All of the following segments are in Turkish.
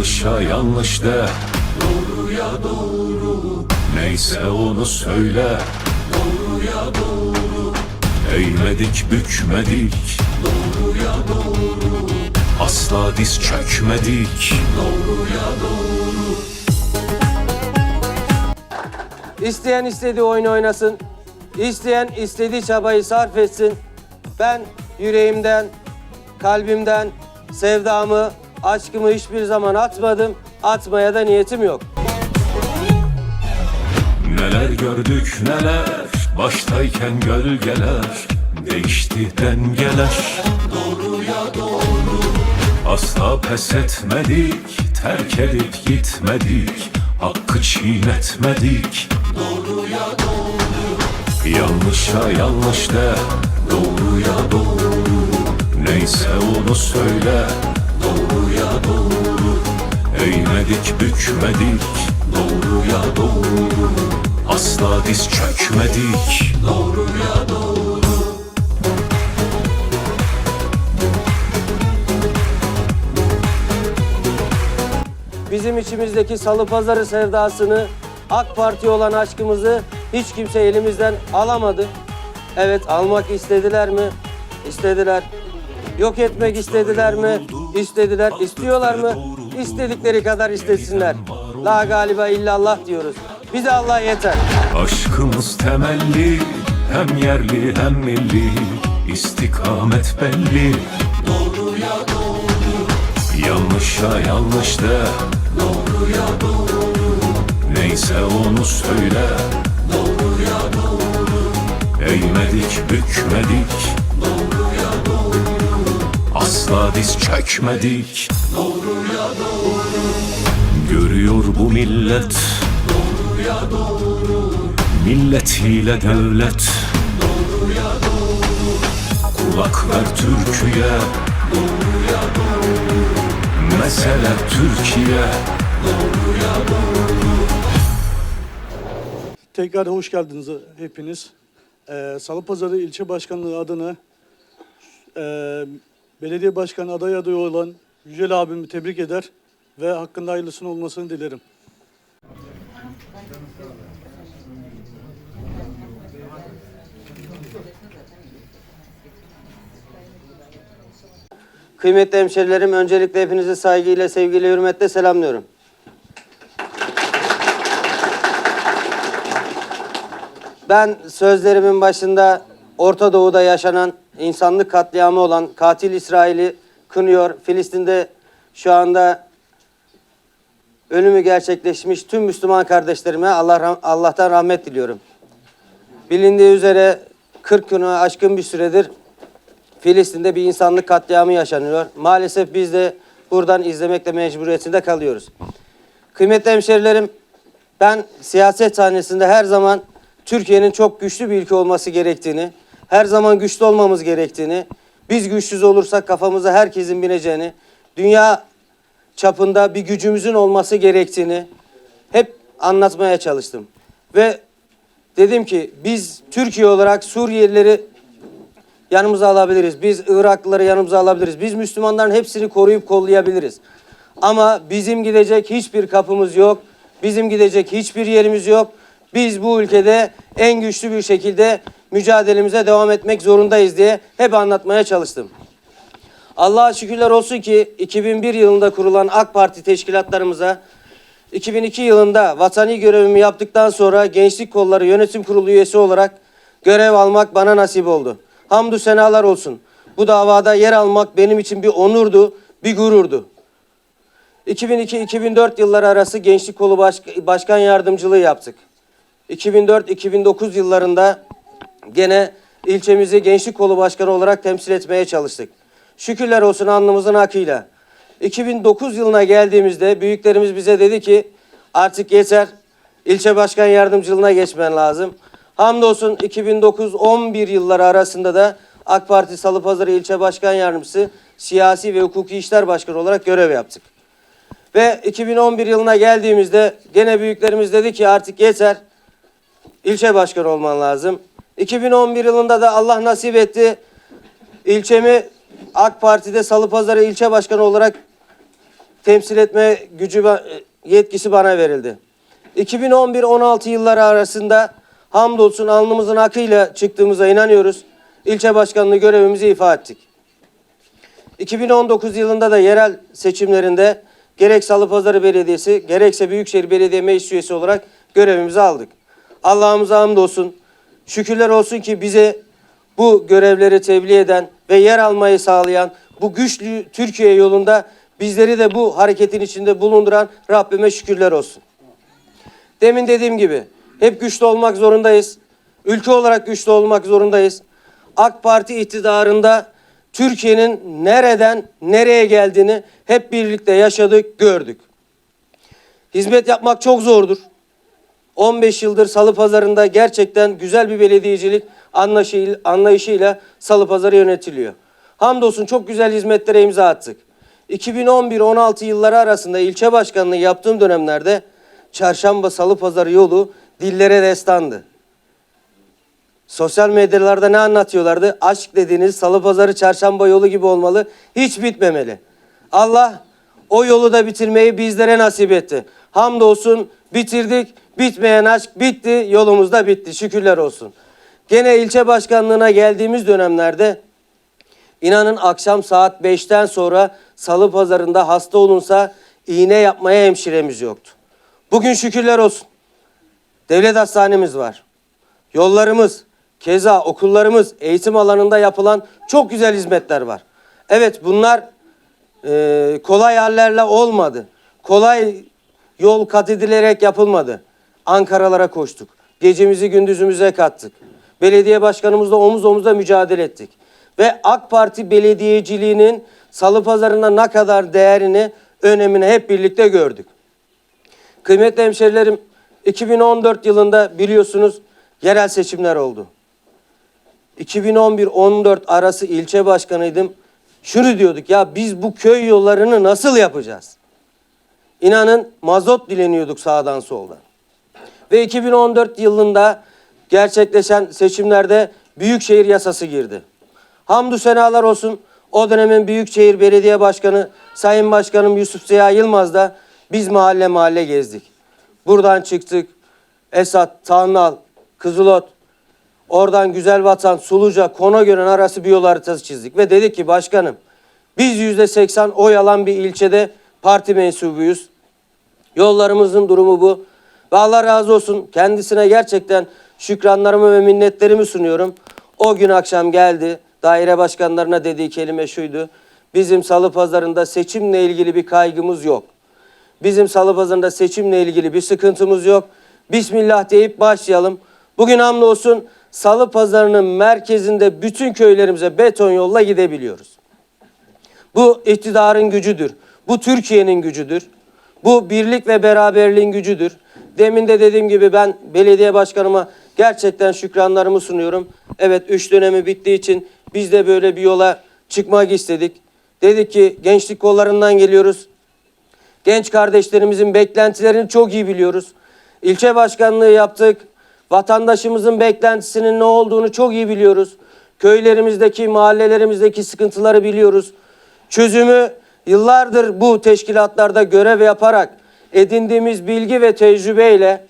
Yanlışa yanlış de. Doğruya doğru. Neyse onu söyle. Doğruya doğru. Eğmedik bükmedik. Doğruya doğru. Asla diz çökmedik. Doğruya doğru. İsteyen istediği oyunu oynasın. İsteyen istediği çabayı sarf etsin. Ben yüreğimden, kalbimden sevdamı, aşkımı hiçbir zaman atmadım. Atmaya da niyetim yok. Neler gördük neler? Baştayken gölgeler Değişti dengeler. Doğruya doğru. Asla pes etmedik Terk edip gitmedik. Hakkı çiğnetmedik. Doğruya doğru. Yanlışa yanlış de Doğruya doğru. Neyse onu söyle Doğruya doğru Eğmedik bükmedik Doğruya doğru Asla diz çökmedik Doğruya doğru Bizim içimizdeki salı pazarı sevdasını, AK Parti olan aşkımızı hiç kimse elimizden alamadı. Evet almak istediler mi? İstediler. Yok etmek istediler mi? İstediler. İstiyorlar mı? İstedikleri kadar istesinler. La galiba illallah diyoruz. Bize Allah yeter. Aşkımız temelli Hem yerli hem milli istikamet belli Doğruya doğru Yanlışa yanlış de Doğruya doğru Neyse onu söyle Doğruya doğru Eğmedik bükmedik Asla diz çökmedik. Doğruya doğru Görüyor bu millet. Doğruya doğru Milletiyle devlet. Doğruya doğru Kulak ver Türkiye. Doğruya doğru Mesele Türkiye. Doğruya doğru Tekrar hoş geldiniz hepiniz. Ee, Salıpazarı İlçe Başkanlığı adına e, belediye başkanı aday adayı olan Yücel abimi tebrik eder ve hakkında hayırlısının olmasını dilerim. Kıymetli hemşerilerim öncelikle hepinizi saygıyla, sevgiyle, hürmetle selamlıyorum. Ben sözlerimin başında Orta Doğu'da yaşanan insanlık katliamı olan katil İsrail'i kınıyor. Filistin'de şu anda ölümü gerçekleşmiş tüm Müslüman kardeşlerime Allah Allah'tan rahmet diliyorum. Bilindiği üzere 40 günü aşkın bir süredir Filistin'de bir insanlık katliamı yaşanıyor. Maalesef biz de buradan izlemekle mecburiyetinde kalıyoruz. Kıymetli hemşerilerim, ben siyaset sahnesinde her zaman Türkiye'nin çok güçlü bir ülke olması gerektiğini, her zaman güçlü olmamız gerektiğini, biz güçsüz olursak kafamıza herkesin bineceğini, dünya çapında bir gücümüzün olması gerektiğini hep anlatmaya çalıştım. Ve dedim ki biz Türkiye olarak Suriyelileri yanımıza alabiliriz. Biz Iraklıları yanımıza alabiliriz. Biz Müslümanların hepsini koruyup kollayabiliriz. Ama bizim gidecek hiçbir kapımız yok. Bizim gidecek hiçbir yerimiz yok. Biz bu ülkede en güçlü bir şekilde mücadelemize devam etmek zorundayız diye hep anlatmaya çalıştım. Allah'a şükürler olsun ki 2001 yılında kurulan AK Parti teşkilatlarımıza 2002 yılında vatani görevimi yaptıktan sonra Gençlik Kolları Yönetim Kurulu üyesi olarak görev almak bana nasip oldu. Hamdü senalar olsun. Bu davada yer almak benim için bir onurdu, bir gururdu. 2002-2004 yılları arası Gençlik Kolu Baş- Başkan Yardımcılığı yaptık. 2004-2009 yıllarında gene ilçemizi Gençlik Kolu Başkanı olarak temsil etmeye çalıştık. Şükürler olsun alnımızın akıyla. 2009 yılına geldiğimizde büyüklerimiz bize dedi ki artık yeter ilçe başkan yardımcılığına geçmen lazım. Hamdolsun 2009-11 yılları arasında da AK Parti Salıpazarı ilçe başkan yardımcısı siyasi ve hukuki işler başkanı olarak görev yaptık. Ve 2011 yılına geldiğimizde gene büyüklerimiz dedi ki artık yeter ilçe başkanı olman lazım. 2011 yılında da Allah nasip etti. İlçemi AK Parti'de Salıpazarı ilçe başkanı olarak temsil etme gücü yetkisi bana verildi. 2011-16 yılları arasında hamdolsun alnımızın akıyla çıktığımıza inanıyoruz. İlçe başkanlığı görevimizi ifa ettik. 2019 yılında da yerel seçimlerinde gerek Salıpazarı Belediyesi gerekse Büyükşehir Belediye Meclis Üyesi olarak görevimizi aldık. Allah'ımıza hamdolsun. Şükürler olsun ki bize bu görevleri tebliğ eden ve yer almayı sağlayan bu güçlü Türkiye yolunda bizleri de bu hareketin içinde bulunduran Rabbime şükürler olsun. Demin dediğim gibi hep güçlü olmak zorundayız. Ülke olarak güçlü olmak zorundayız. AK Parti iktidarında Türkiye'nin nereden nereye geldiğini hep birlikte yaşadık, gördük. Hizmet yapmak çok zordur. 15 yıldır Salı Pazarı'nda gerçekten güzel bir belediyecilik anlayışı- anlayışıyla Salı Pazarı yönetiliyor. Hamdolsun çok güzel hizmetlere imza attık. 2011-16 yılları arasında ilçe başkanlığı yaptığım dönemlerde Çarşamba Salı Pazarı yolu dillere destandı. Sosyal medyalarda ne anlatıyorlardı? Aşk dediğiniz Salı Pazarı Çarşamba yolu gibi olmalı. Hiç bitmemeli. Allah o yolu da bitirmeyi bizlere nasip etti. Hamdolsun bitirdik. Bitmeyen aşk bitti. Yolumuz da bitti. Şükürler olsun. Gene ilçe başkanlığına geldiğimiz dönemlerde İnanın akşam saat 5'ten sonra salı pazarında hasta olunsa iğne yapmaya hemşiremiz yoktu. Bugün şükürler olsun. Devlet hastanemiz var. Yollarımız, keza okullarımız, eğitim alanında yapılan çok güzel hizmetler var. Evet bunlar e, kolay hallerle olmadı. Kolay yol kat edilerek yapılmadı. Ankaralara koştuk. Gecemizi gündüzümüze kattık. Belediye başkanımızla omuz omuza mücadele ettik. Ve AK Parti belediyeciliğinin salı pazarına ne kadar değerini, önemini hep birlikte gördük. Kıymetli hemşerilerim, 2014 yılında biliyorsunuz yerel seçimler oldu. 2011-14 arası ilçe başkanıydım. Şunu diyorduk ya biz bu köy yollarını nasıl yapacağız? İnanın mazot dileniyorduk sağdan soldan. Ve 2014 yılında gerçekleşen seçimlerde Büyükşehir yasası girdi. Hamdü senalar olsun o dönemin Büyükşehir Belediye Başkanı Sayın Başkanım Yusuf Ziya Yılmaz da biz mahalle mahalle gezdik. Buradan çıktık. Esat, Tanral, Kızılot, oradan Güzelvatan, Suluca, Konagören arası bir yol haritası çizdik. Ve dedik ki başkanım biz yüzde seksen oy alan bir ilçede parti mensubuyuz. Yollarımızın durumu bu. Ve Allah razı olsun kendisine gerçekten şükranlarımı ve minnetlerimi sunuyorum. O gün akşam geldi. Daire başkanlarına dediği kelime şuydu. Bizim salı pazarında seçimle ilgili bir kaygımız yok. Bizim salı pazarında seçimle ilgili bir sıkıntımız yok. Bismillah deyip başlayalım. Bugün hamdolsun salı pazarının merkezinde bütün köylerimize beton yolla gidebiliyoruz. Bu iktidarın gücüdür. Bu Türkiye'nin gücüdür. Bu birlik ve beraberliğin gücüdür. Demin de dediğim gibi ben belediye başkanıma gerçekten şükranlarımı sunuyorum. Evet üç dönemi bittiği için biz de böyle bir yola çıkmak istedik. Dedik ki gençlik kollarından geliyoruz. Genç kardeşlerimizin beklentilerini çok iyi biliyoruz. İlçe başkanlığı yaptık. Vatandaşımızın beklentisinin ne olduğunu çok iyi biliyoruz. Köylerimizdeki, mahallelerimizdeki sıkıntıları biliyoruz. Çözümü yıllardır bu teşkilatlarda görev yaparak edindiğimiz bilgi ve tecrübeyle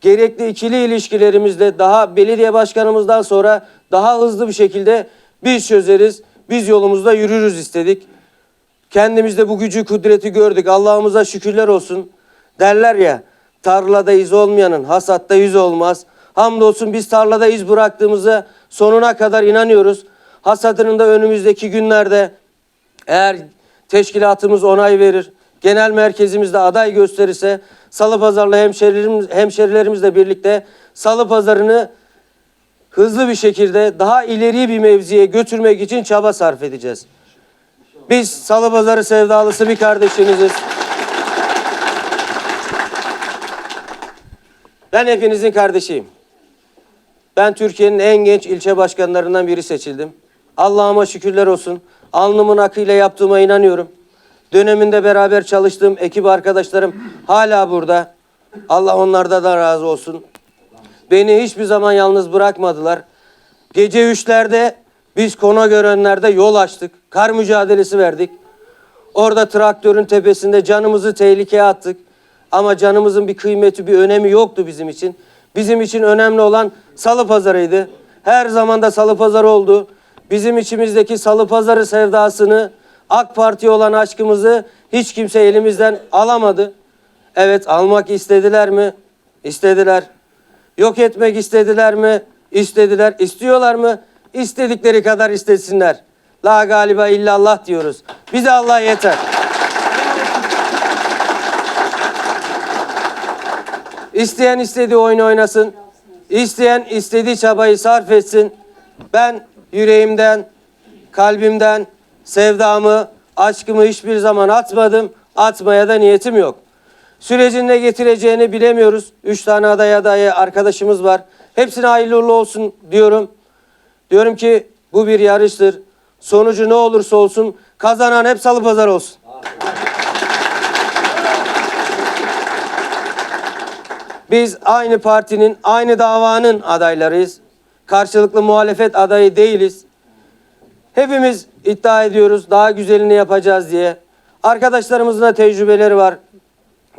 gerekli ikili ilişkilerimizde daha belediye başkanımızdan sonra daha hızlı bir şekilde biz çözeriz, biz yolumuzda yürürüz istedik. Kendimizde bu gücü, kudreti gördük. Allah'ımıza şükürler olsun. Derler ya, tarlada iz olmayanın hasatta yüz olmaz. Hamdolsun biz tarlada iz bıraktığımıza sonuna kadar inanıyoruz. Hasadının da önümüzdeki günlerde eğer teşkilatımız onay verir, genel merkezimizde aday gösterirse Salı Pazarlı hemşerilerimiz, hemşerilerimizle birlikte Salı Pazarı'nı hızlı bir şekilde daha ileri bir mevziye götürmek için çaba sarf edeceğiz. Biz Salı Pazarı sevdalısı bir kardeşiniziz. Ben hepinizin kardeşiyim. Ben Türkiye'nin en genç ilçe başkanlarından biri seçildim. Allah'ıma şükürler olsun. Alnımın akıyla yaptığıma inanıyorum. Döneminde beraber çalıştığım ekip arkadaşlarım hala burada. Allah onlarda da razı olsun. Beni hiçbir zaman yalnız bırakmadılar. Gece üçlerde biz Konagörenler'de yol açtık. Kar mücadelesi verdik. Orada traktörün tepesinde canımızı tehlikeye attık. Ama canımızın bir kıymeti, bir önemi yoktu bizim için. Bizim için önemli olan salı pazarıydı. Her zaman da salı pazarı oldu. Bizim içimizdeki salı pazarı sevdasını, AK Parti'ye olan aşkımızı hiç kimse elimizden alamadı. Evet almak istediler mi? İstediler. Yok etmek istediler mi? İstediler. İstiyorlar mı? İstedikleri kadar istesinler. La galiba illallah diyoruz. Bize Allah yeter. İsteyen istediği oyun oynasın. İsteyen istediği çabayı sarf etsin. Ben yüreğimden, kalbimden sevdamı, aşkımı hiçbir zaman atmadım. Atmaya da niyetim yok. Sürecin ne getireceğini bilemiyoruz. Üç tane aday adayı arkadaşımız var. Hepsine hayırlı uğurlu olsun diyorum. Diyorum ki bu bir yarıştır. Sonucu ne olursa olsun kazanan hep salı pazar olsun. Biz aynı partinin, aynı davanın adaylarıyız. Karşılıklı muhalefet adayı değiliz. Hepimiz iddia ediyoruz daha güzelini yapacağız diye. Arkadaşlarımızın da tecrübeleri var.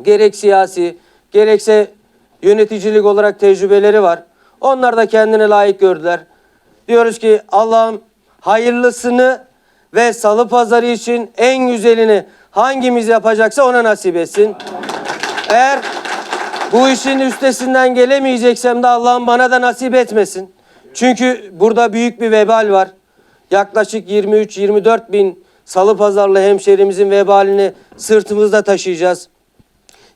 Gerek siyasi, gerekse yöneticilik olarak tecrübeleri var. Onlar da kendine layık gördüler. Diyoruz ki Allah'ım hayırlısını ve salı pazarı için en güzelini hangimiz yapacaksa ona nasip etsin. Eğer bu işin üstesinden gelemeyeceksem de Allah'ım bana da nasip etmesin. Çünkü burada büyük bir vebal var. Yaklaşık 23-24 bin salı pazarlı hemşerimizin vebalini sırtımızda taşıyacağız.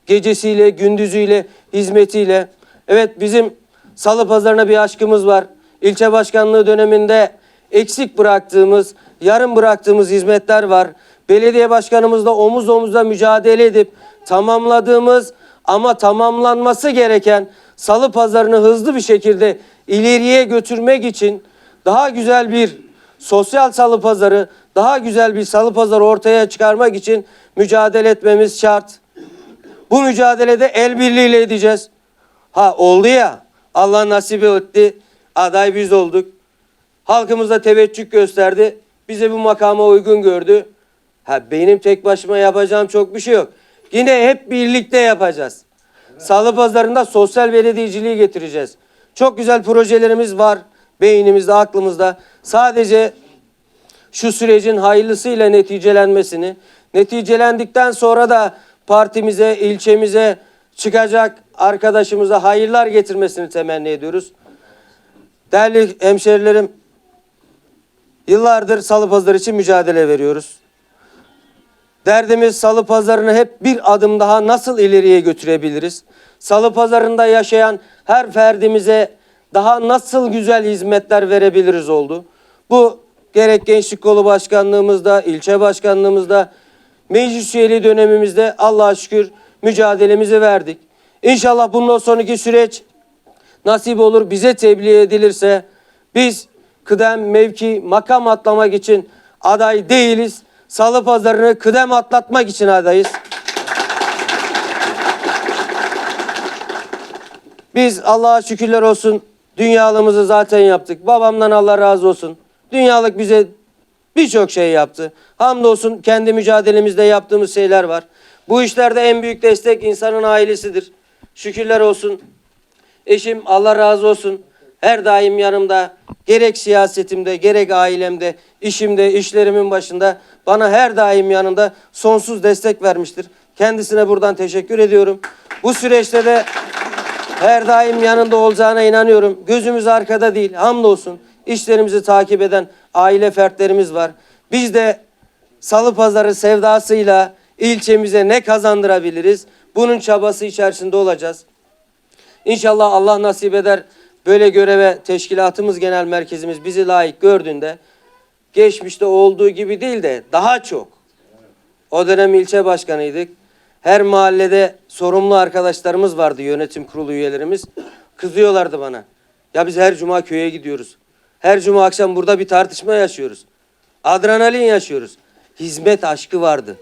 Gecesiyle, gündüzüyle, hizmetiyle. Evet bizim salı pazarına bir aşkımız var. İlçe başkanlığı döneminde eksik bıraktığımız, yarım bıraktığımız hizmetler var. Belediye başkanımızla omuz omuzla mücadele edip tamamladığımız ama tamamlanması gereken salı pazarını hızlı bir şekilde ileriye götürmek için daha güzel bir sosyal salı pazarı, daha güzel bir salı pazarı ortaya çıkarmak için mücadele etmemiz şart. Bu mücadelede el birliğiyle edeceğiz. Ha oldu ya Allah nasip etti. Aday biz olduk. Halkımız da teveccüh gösterdi. Bize bu makama uygun gördü. Ha benim tek başıma yapacağım çok bir şey yok. Yine hep birlikte yapacağız. Salı pazarında sosyal belediyeciliği getireceğiz. Çok güzel projelerimiz var beynimizde, aklımızda. Sadece şu sürecin hayırlısıyla neticelenmesini, neticelendikten sonra da partimize, ilçemize çıkacak arkadaşımıza hayırlar getirmesini temenni ediyoruz. Değerli hemşerilerim, yıllardır salı pazarı için mücadele veriyoruz. Derdimiz salı pazarını hep bir adım daha nasıl ileriye götürebiliriz? Salı pazarında yaşayan her ferdimize daha nasıl güzel hizmetler verebiliriz oldu. Bu gerek Gençlik Kolu Başkanlığımızda, ilçe başkanlığımızda, meclis üyeliği dönemimizde Allah'a şükür mücadelemizi verdik. İnşallah bundan sonraki süreç nasip olur bize tebliğ edilirse biz kıdem, mevki, makam atlamak için aday değiliz. Salı pazarını kıdem atlatmak için adayız. Biz Allah'a şükürler olsun dünyalığımızı zaten yaptık. Babamdan Allah razı olsun. Dünyalık bize birçok şey yaptı. Hamdolsun kendi mücadelemizde yaptığımız şeyler var. Bu işlerde en büyük destek insanın ailesidir. Şükürler olsun. Eşim Allah razı olsun. Her daim yanımda gerek siyasetimde gerek ailemde işimde işlerimin başında bana her daim yanında sonsuz destek vermiştir. Kendisine buradan teşekkür ediyorum. Bu süreçte de her daim yanında olacağına inanıyorum. Gözümüz arkada değil. Hamdolsun. İşlerimizi takip eden aile fertlerimiz var. Biz de salı pazarı sevdasıyla ilçemize ne kazandırabiliriz? Bunun çabası içerisinde olacağız. İnşallah Allah nasip eder böyle göreve teşkilatımız genel merkezimiz bizi layık gördüğünde geçmişte olduğu gibi değil de daha çok. O dönem ilçe başkanıydık. Her mahallede sorumlu arkadaşlarımız vardı yönetim kurulu üyelerimiz. Kızıyorlardı bana. Ya biz her cuma köye gidiyoruz. Her cuma akşam burada bir tartışma yaşıyoruz. Adrenalin yaşıyoruz. Hizmet aşkı vardı.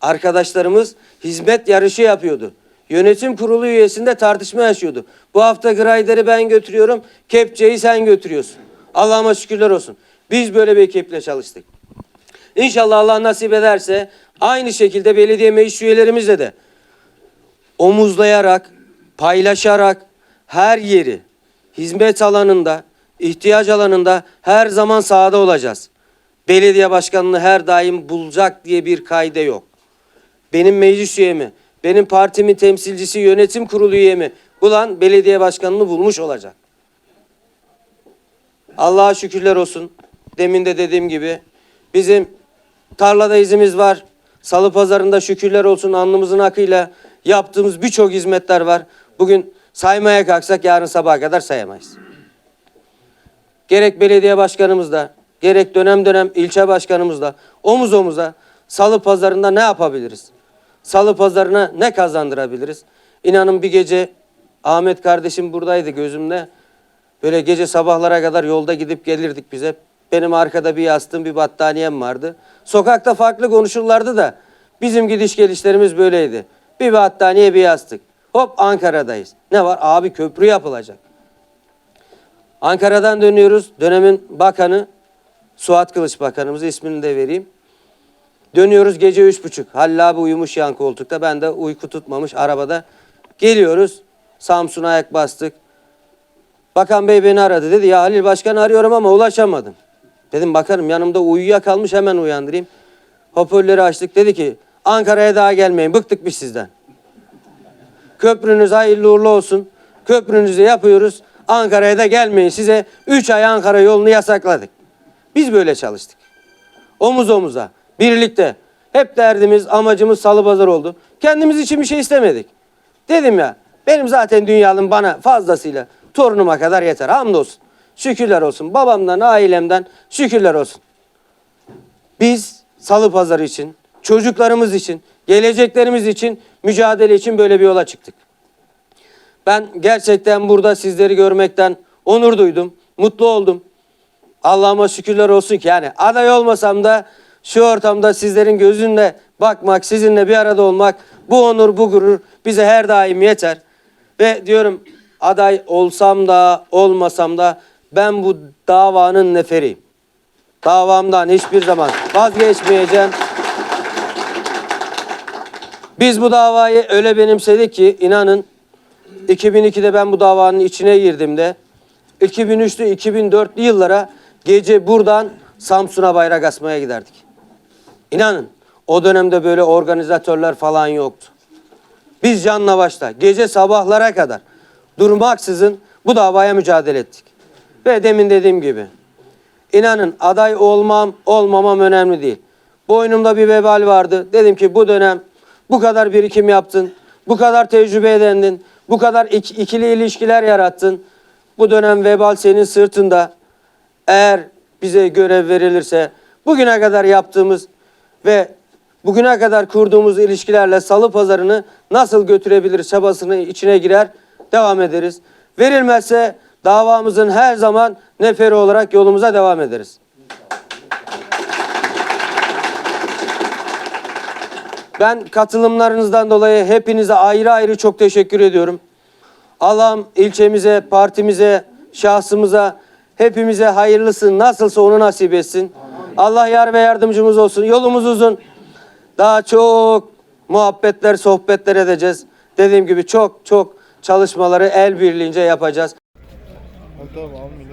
Arkadaşlarımız hizmet yarışı yapıyordu. Yönetim kurulu üyesinde tartışma yaşıyordu. Bu hafta Grayder'i ben götürüyorum, Kepçe'yi sen götürüyorsun. Allah'ıma şükürler olsun. Biz böyle bir ekiple çalıştık. İnşallah Allah nasip ederse aynı şekilde belediye meclis üyelerimizle de omuzlayarak, paylaşarak her yeri hizmet alanında, ihtiyaç alanında her zaman sahada olacağız. Belediye başkanını her daim bulacak diye bir kaide yok. Benim meclis üyemi, benim partimin temsilcisi, yönetim kurulu üyemi bulan belediye başkanını bulmuş olacak. Allah'a şükürler olsun. Demin de dediğim gibi bizim tarlada izimiz var. Salı pazarında şükürler olsun alnımızın akıyla yaptığımız birçok hizmetler var. Bugün saymaya kalksak yarın sabaha kadar sayamayız. Gerek belediye başkanımız da, gerek dönem dönem ilçe başkanımız da omuz omuza salı pazarında ne yapabiliriz? Salı pazarına ne kazandırabiliriz? İnanın bir gece Ahmet kardeşim buradaydı gözümde. Böyle gece sabahlara kadar yolda gidip gelirdik bize. Benim arkada bir yastığım bir battaniyem vardı. Sokakta farklı konuşurlardı da bizim gidiş gelişlerimiz böyleydi. Bir battaniye bir yastık. Hop Ankara'dayız. Ne var? Abi köprü yapılacak. Ankara'dan dönüyoruz. Dönemin bakanı Suat Kılıç Bakanımız ismini de vereyim. Dönüyoruz gece üç buçuk. Halil abi uyumuş yan koltukta. Ben de uyku tutmamış arabada. Geliyoruz. Samsun'a ayak bastık. Bakan Bey beni aradı. Dedi ya Halil Başkan arıyorum ama ulaşamadım. Dedim bakarım yanımda uyuyakalmış hemen uyandırayım. Hoparlörü açtık. Dedi ki Ankara'ya daha gelmeyin. Bıktık biz sizden. Köprünüz hayırlı uğurlu olsun. Köprünüzü yapıyoruz. Ankara'ya da gelmeyin. Size 3 ay Ankara yolunu yasakladık. Biz böyle çalıştık. Omuz omuza, birlikte. Hep derdimiz, amacımız salı pazar oldu. Kendimiz için bir şey istemedik. Dedim ya, benim zaten dünyanın bana fazlasıyla torunuma kadar yeter. Hamdolsun. Şükürler olsun. Babamdan, ailemden şükürler olsun. Biz salı pazarı için, çocuklarımız için, geleceklerimiz için, mücadele için böyle bir yola çıktık. Ben gerçekten burada sizleri görmekten onur duydum, mutlu oldum. Allah'ıma şükürler olsun ki yani aday olmasam da şu ortamda sizlerin gözünle bakmak, sizinle bir arada olmak, bu onur, bu gurur bize her daim yeter. Ve diyorum aday olsam da olmasam da ben bu davanın neferiyim. Davamdan hiçbir zaman vazgeçmeyeceğim. Biz bu davayı öyle benimsedik ki inanın 2002'de ben bu davanın içine girdiğimde 2003'lü 2004'lü yıllara gece buradan Samsun'a bayrak asmaya giderdik. İnanın o dönemde böyle organizatörler falan yoktu. Biz canla başla gece sabahlara kadar durmaksızın bu davaya mücadele ettik. Ve demin dediğim gibi inanın aday olmam olmamam önemli değil. Boynumda bir vebal vardı. Dedim ki bu dönem bu kadar birikim yaptın. Bu kadar tecrübe edindin. Bu kadar ik- ikili ilişkiler yarattın. Bu dönem vebal senin sırtında. Eğer bize görev verilirse bugüne kadar yaptığımız ve bugüne kadar kurduğumuz ilişkilerle salı pazarını nasıl götürebiliriz çabasını içine girer devam ederiz. Verilmezse davamızın her zaman neferi olarak yolumuza devam ederiz. Ben katılımlarınızdan dolayı hepinize ayrı ayrı çok teşekkür ediyorum. Allah'ım ilçemize, partimize, şahsımıza, hepimize hayırlısı nasılsa onu nasip etsin. Allah yar ve yardımcımız olsun. Yolumuz uzun. Daha çok muhabbetler, sohbetler edeceğiz. Dediğim gibi çok çok çalışmaları el birliğince yapacağız. Tamam millet.